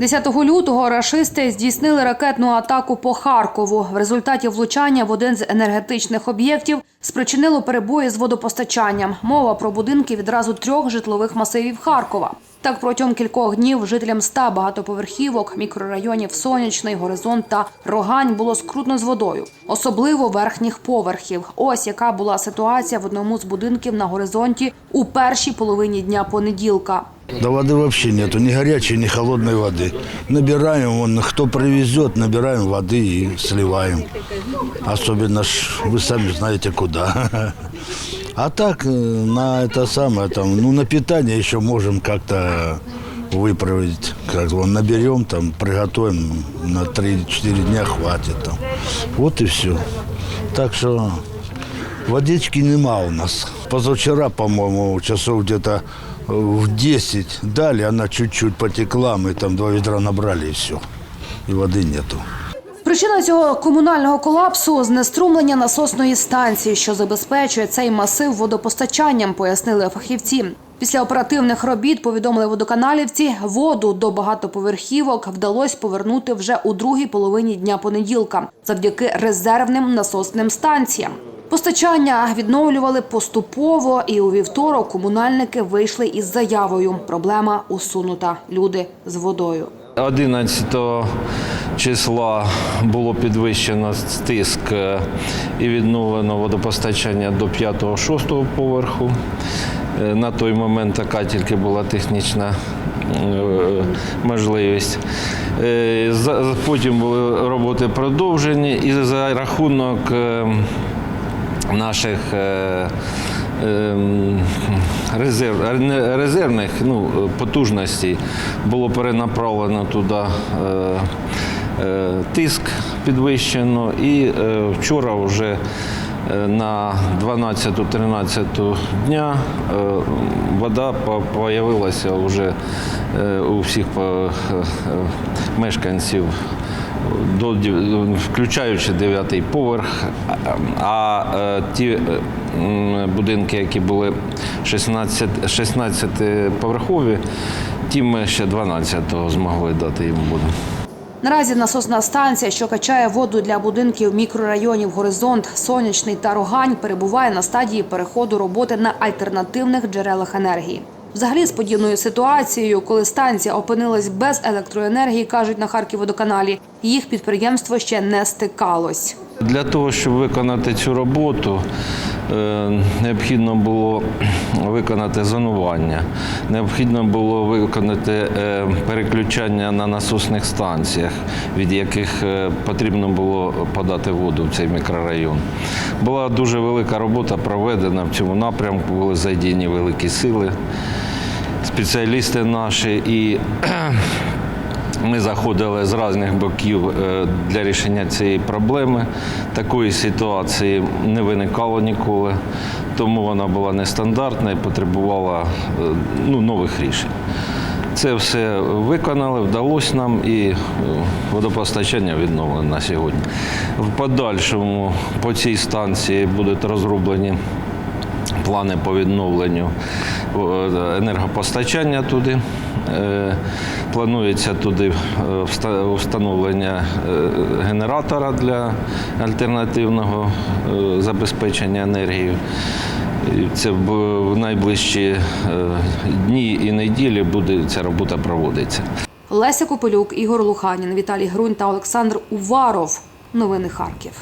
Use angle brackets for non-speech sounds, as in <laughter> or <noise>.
10 лютого рашисти здійснили ракетну атаку по Харкову. В результаті влучання в один з енергетичних об'єктів спричинило перебої з водопостачанням. Мова про будинки відразу трьох житлових масивів Харкова. Так протягом кількох днів жителям ста багатоповерхівок, мікрорайонів Сонячний, Горизонт та Рогань було скрутно з водою, особливо верхніх поверхів. Ось яка була ситуація в одному з будинків на горизонті у першій половині дня понеділка. Да воды вообще нету, ни горячей, ни холодной воды. Набираем, вон, кто привезет, набираем воды и сливаем. Особенно ж, вы сами знаете куда. <laughs> А так, э, на это самое, там, ну, на питание еще можем как-то выправить. Как вон, наберем, там, приготовим, на 3-4 дня хватит. Там. Вот и все. Так что Водички нема у нас. Позавчера, по-моему, часов где-то в 10 дали, она чуть-чуть потекла, мы там два ведра набрали и все. И воды нету. Причина цього комунального колапсу знеструмлення насосної станції, що забезпечує цей масив водопостачанням, пояснили фахівці. Після оперативних робіт повідомили водоканалівці, воду до багатоповерхівок вдалося повернути вже у другій половині дня понеділка, завдяки резервним насосним станціям. Постачання відновлювали поступово, і у вівторок комунальники вийшли із заявою. Проблема усунута. Люди з водою. 11 числа було підвищено тиск е, і відновлено водопостачання до 5-6 поверху. Е, На той момент така тільки була технічна е, можливість. Потім були роботи продовжені і за рахунок наших ем, резерв, резервних ну, потужностей було перенаправлено туди тиск підвищено, і е, вчора вже е, на 12-13 дня е, вода появилася вже е, у всіх е, е, мешканців до включаючи дев'ятий поверх. А- е, ті е, будинки, які були 16, 16 поверхові, ті ми ще 12-го змогли дати їм воду. Наразі насосна станція, що качає воду для будинків мікрорайонів Горизонт, Сонячний та Рогань, перебуває на стадії переходу роботи на альтернативних джерелах енергії. Взагалі, з подібною ситуацією, коли станція опинилась без електроенергії, кажуть на Харківводоканалі, їх підприємство ще не стикалось. Для того, щоб виконати цю роботу, е, необхідно було виконати зонування, необхідно було виконати е, переключання на насосних станціях, від яких е, потрібно було подати воду в цей мікрорайон. Була дуже велика робота проведена в цьому напрямку, були задіяні великі сили, спеціалісти наші і ми заходили з різних боків е, для рішення цієї проблеми. Такої ситуації не виникало ніколи, тому вона була нестандартна і потребувала е, ну, нових рішень. Це все виконали, вдалося нам і е, водопостачання відновлено на сьогодні. В подальшому по цій станції будуть розроблені плани по відновленню енергопостачання туди. Е, Планується туди е, встановлення е, генератора для альтернативного забезпечення енергією. І Це в найближчі дні і неділі буде ця робота проводитися. Леся Копилюк, Ігор Луханін, Віталій Грунь та Олександр Уваров. Новини Харків.